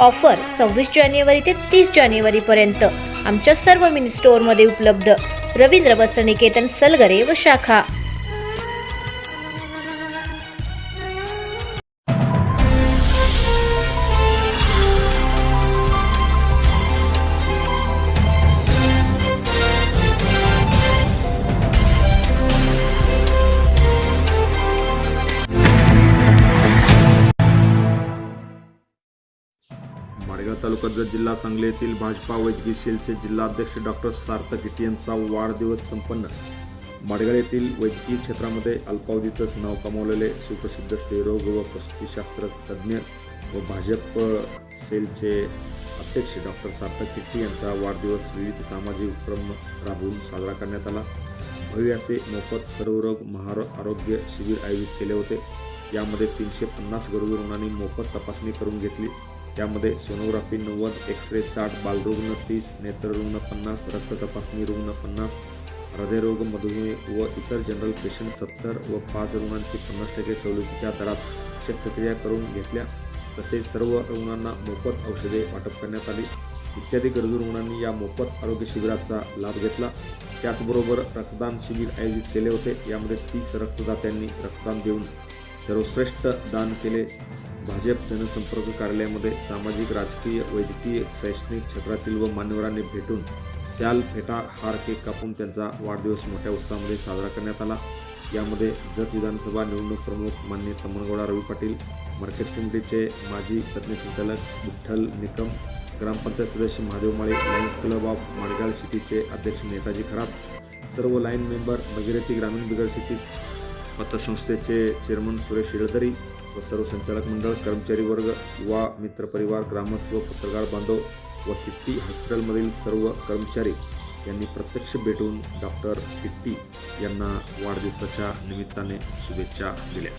Offer सव्वीस जानेवारी ते तीस जानेवारीपर्यंत आमच्या सर्व मिनी स्टोअरमध्ये उपलब्ध रवींद्र वस्त्रनिकेतन सलगरे व शाखा. माडगाव तालुक्यात जत जिल्हा सांगली येथील भाजपा वैद्यकीय सेलचे जिल्हाध्यक्ष डॉक्टर सार्थक इटी यांचा वाढदिवस संपन्न. माडगाव येथील वैद्यकीय क्षेत्रामध्ये अल्पावधीतच नाव कमावलेले सुप्रसिद्ध स्त्रीरोग व प्रसूतीशास्त्र तज्ज्ञ व भाजप सेलचे अध्यक्ष डॉक्टर सार्थक किट्टी यांचा वाढदिवस विविध सामाजिक उपक्रम राबवून साजरा करण्यात आला. भव्य असे मोफत सर्वरोग महार आरोग्य शिबिर आयोजित केले होते. यामध्ये तीनशे पन्नास गरोदर रुग्णांनी मोफत तपासणी करून घेतली. त्यामध्ये सोनोग्राफी नव्वद एक्स रे साठ बालरुग्ण तीस नेत्ररुग्ण पन्नास रक्त तपासणी रुग्ण पन्नास हृदयरोग मधुमेह व इतर जनरल पेशंट सत्तर व पाच रुग्णांची पन्नास टक्के सवलतीच्या दरात शस्त्रक्रिया करून घेतल्या. तसेच सर्व रुग्णांना मोफत औषधे वाटप करण्यात आली. इत्यादी गरजू रुग्णांनी या मोफत आरोग्य शिबिराचा लाभ घेतला. त्याचबरोबर रक्तदान शिबिर आयोजित केले होते. यामध्ये तीस रक्तदात्यांनी रक्तदान देऊन सर्वश्रेष्ठ दान केले. भाजप जनसंपर्क कार्यालयामध्ये सामाजिक राजकीय वैद्यकीय शैक्षणिक क्षेत्रातील व मान्यवरांनी भेटून शाल फेटा हार केक कापून त्यांचा वाढदिवस मोठ्या उत्साहामध्ये साजरा करण्यात आला. यामध्ये जत विधानसभा निवडणूक प्रमुख मान्य तमनगौडा रवी पाटील मार्केट कमिटीचे माजी तज्ज्ञ संचालक विठ्ठल निकम ग्रामपंचायत सदस्य Mahadev Male lions club of Madgal सिटीचे अध्यक्ष नेताजी खराब सर्व लाईन मेंबर भगीरथी ग्रामीण बिगर सिटी पतसंस्थेचे चेअरमन सुरेश येळदरी व सर्व संचालक मंडळ कर्मचारी वर्ग युवा मित्रपरिवार ग्रामस्थ व पत्रकार बांधव व हिट्टी हॉस्पिटलमधील सर्व कर्मचारी यांनी प्रत्यक्ष भेटून डॉक्टर हिट्टी यांना वाढदिवसाच्या निमित्ताने शुभेच्छा दिल्या.